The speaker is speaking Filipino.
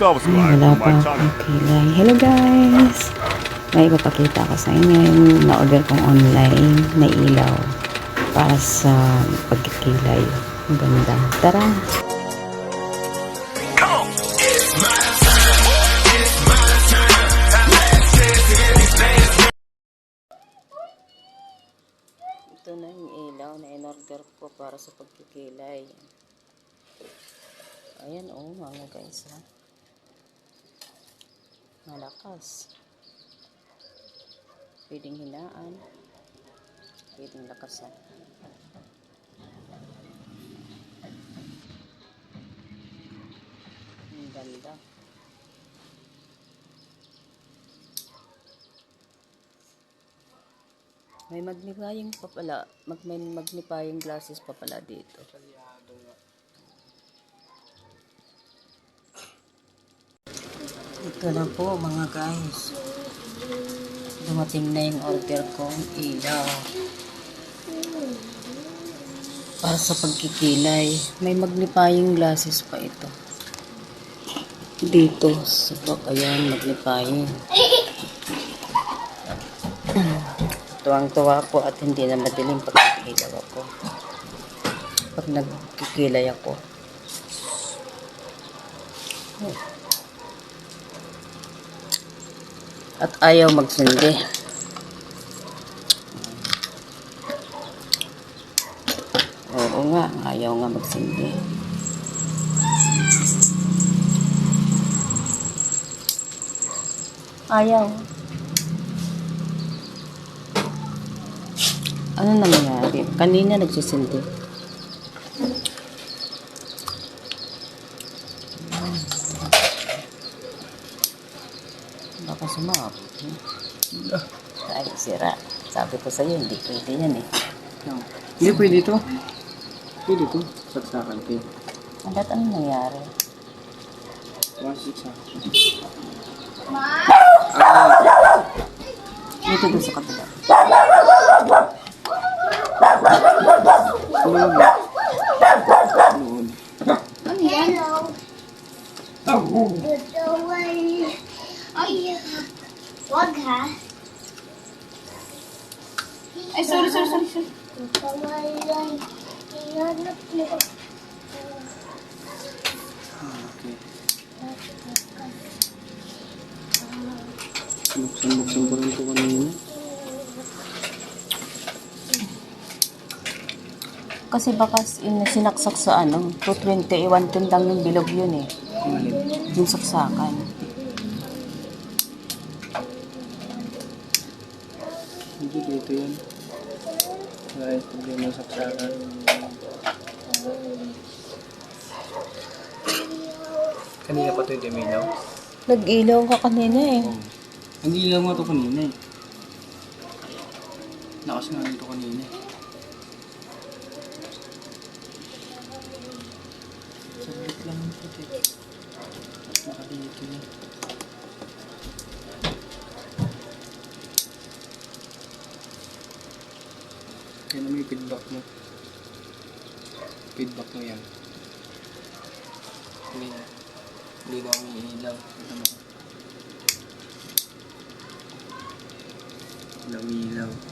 subscribe Wala pa akong kilay. Hello guys! May ipapakita ko sa inyo yung na-order kong online na ilaw para sa pagkikilay. Ang ganda. Tara! Ito na yung ilaw na in-order ko para sa pagkikilay. Ayan oh, mga guys ha. Malakas. Pwedeng hinaan. Pwedeng lakasan. Ang ganda. May magnifying pa pala. Mag, may magnifying glasses pa pala dito. Ito na po mga guys. Dumating na yung order kong ilaw. Para sa pagkikilay. May magnifying glasses pa ito. Dito. Sa bak, ayan, magnifying. Tuwang-tuwa po at hindi na madaling pagkikilaw ako. Pag nagkikilay ako. At ayaw magsindi. Oo nga, ayaw nga magsindi. Ayaw. Ano nangyari? Kanina nagsisindi. Baka sumabot. Ay, sira. Sabi ko sa'yo, hindi pwede yan eh. No. Hindi pwede ito. Pwede ito. Saksakan ko. Ang ba't ano nangyari? One saksakan. Dito doon sa kabila. Loob. Loob. Ito ay... Wag ha. Ay, sorry, sorry, sorry. sorry. Niyo. Ah, okay. Buksan-buksan ko rin ito kanina. Kasi baka in, sinaksak sa ano, 220, 110 lang yung bilog yun eh. Yung saksakan. Hindi dito yan. Dahil problema sa saksakan. Kanina pa ito yung diminaw. Nag-ilaw ka kanina eh. Hindi lang nga ito kanina eh. Nakas nga dito kanina eh. Saglit lang yung puti. Nakadito na. Yan ang may feedback mo. Feedback mo yan. Hindi na. Hindi na umiilaw. Ito mo. Umiilaw.